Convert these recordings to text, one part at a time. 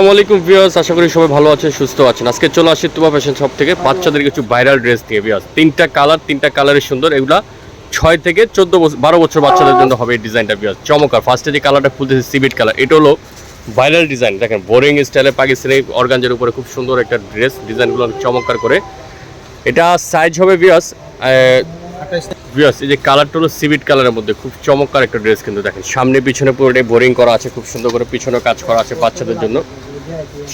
আসসালামু আলাইকুম আশা করি সবাই ভালো আছেন, সুস্থ আছেন। আজকে চলে আসি তুবা ফ্যাশন শপ থেকে, বাচ্চাদের কিছু ভাইরাল ড্রেস নিয়ে ভিউয়ার্স। তিনটা কালার তিনটা কালারের সুন্দর, এগুলা ছয় থেকে চোদ্দ বছর বারো বছর বাচ্চাদের জন্য হবে এই ডিজাইনটা ভিউয়ার্স। চমৎকার ফার্স্টে যে কালারটা খুলতেছে সিবিট কালার এটা হলো ভাইরাল ডিজাইন দেখেন বোরিং স্টাইলে পাকিস্তানি অর্গানজের উপরে খুব সুন্দর একটা ড্রেস ডিজাইনগুলো চমৎকার করে। এটা সাইজ হবে ভিউয়ার্স ভিউয়ার্স, এই যে কালারটা হলো সিভিট কালারের মধ্যে, খুব চমৎকার একটা ড্রেস কিন্তু দেখেন। সামনে, পিছনে পুরোটাই বোরিং করা আছে, খুব সুন্দর করে পিছনে কাজ করা আছে বাচ্চাদের জন্য।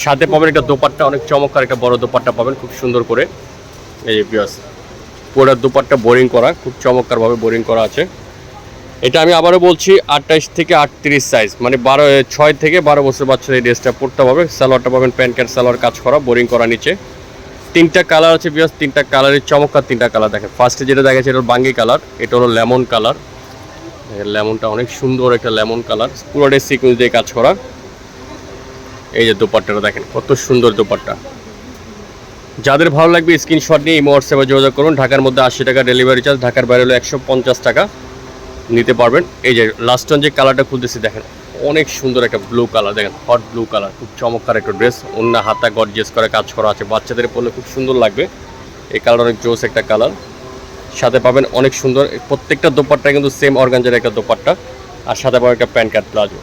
সাথে পাবেন একটা দোপাট্টা, অনেক চমৎকার একটা বড় দোপাট্টা পাবেন, খুব সুন্দর করে। এই যে ভিউয়ার্স পুরো দোপাট্টা বোরিং করা, খুব চমৎকারভাবে বোরিং করা আছে। এটা আমি আবারও বলছি আটটাইশ থেকে আটত্রিশ সাইজ মানে বারো ছয় থেকে বারো বছর বাচ্চাদের এই ড্রেসটা পড়তে হবে। সালোয়ারটা পাবেন প্যান্ট ক্যান্ট সালোয়ার কাজ করা বোরিং করা নিচে। তিনটা কালার আছে বিয়াস তিনটা কালারের চমৎকার তিনটা কালার দেখেন। ফার্স্টে যেটা দেখাচ্ছে, এটা হলো বাঙ্গি কালার এটা হলো লেমন কালার লেমনটা অনেক সুন্দর একটা লেমন কালার পুরোটাই সিকুয়েন্স দিয়ে কাজ করা। এই যে দোপাট্টাটা দেখেন, কত সুন্দর দোপাট্টা। যাদের ভালো লাগবে স্ক্রিনশট নিয়ে ইমো হোয়াটসঅ্যাপে যোগাযোগ করুন। ঢাকার মধ্যে আশি টাকা ডেলিভারি চার্জ ঢাকার বাইরে হলো একশো পঞ্চাশ টাকা নিতে পারবেন। এই যে লাস্ট যে কালারটা খুলতেছি, দেখেন, অনেক সুন্দর একটা ব্লু কালার দেখেন হট ব্লু কালার খুব চমৎকার একটা ড্রেস অন্য হাতা গর্জিয়াস করে কাজ করা আছে। বাচ্চাদের পরলে খুব সুন্দর লাগবে। এই কালার অনেক জোস একটা কালার সাথে পাবেন অনেক সুন্দর, প্রত্যেকটা দোপাট্টা কিন্তু সেম অর্গানজার একটা দোপাট্টা। আর সাথে পাবেন একটা প্যান্ট কার্ড প্লাজো।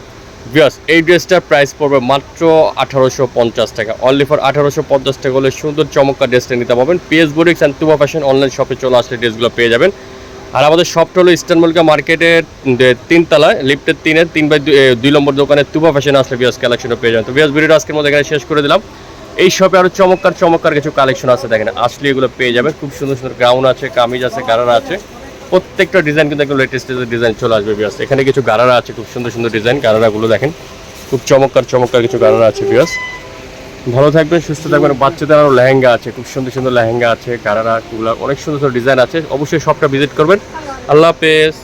বিয়াস এই ড্রেসটার প্রাইস পড়বে মাত্র আঠারোশো পঞ্চাশ টাকা। অনলি ফর আঠারোশো পঞ্চাশ টাকা হলে সুন্দর চমৎকার ড্রেসটা নিতে পারবেন। পিএস বুরিক্স অ্যান্ড তুবা ফ্যাশন অনলাইন শপে চলে আসলে ড্রেসগুলো পেয়ে যাবেন। আর আমাদের শপটা হলো ইস্টার্ন মল্লিকা মার্কেটের তিনতলায় লিফটের তিনে, তিন বাই দুই- নম্বর দোকানে তুবা ফ্যাশন আসলে বিয়াস কালেকশনও পেয়ে যাবেন। তো বিয়াস ভিডিওটা আজকের মধ্যে এখানে শেষ করে দিলাম। এই শপে আরও চমৎকার চমৎকার কিছু কালেকশন আছে দেখেন। আসলে এগুলো পেয়ে যাবেন। খুব সুন্দর সুন্দর গাউন আছে, কামিজ আছে গারারা আছে। প্রত্যেকটা ডিজাইন কিন্তু একদম লেটেস্ট ডিজাইন চলে আসবে বিয়াস এখানে কিছু গারারা আছে, খুব সুন্দর সুন্দর ডিজাইন গারারাগুলো দেখেন। খুব চমৎকার চমৎকার কিছু গারারা আছে বিয়াস ভালো থাকবেন, সুস্থ থাকবেন বাচ্চাদের আরও লেহেঙ্গা আছে, খুব সুন্দর সুন্দর লেহেঙ্গা আছে, গারারা কুলা অনেক সুন্দর সুন্দর ডিজাইন আছে। অবশ্যই সবটা ভিজিট করবেন। আল্লাহ হাফেজ।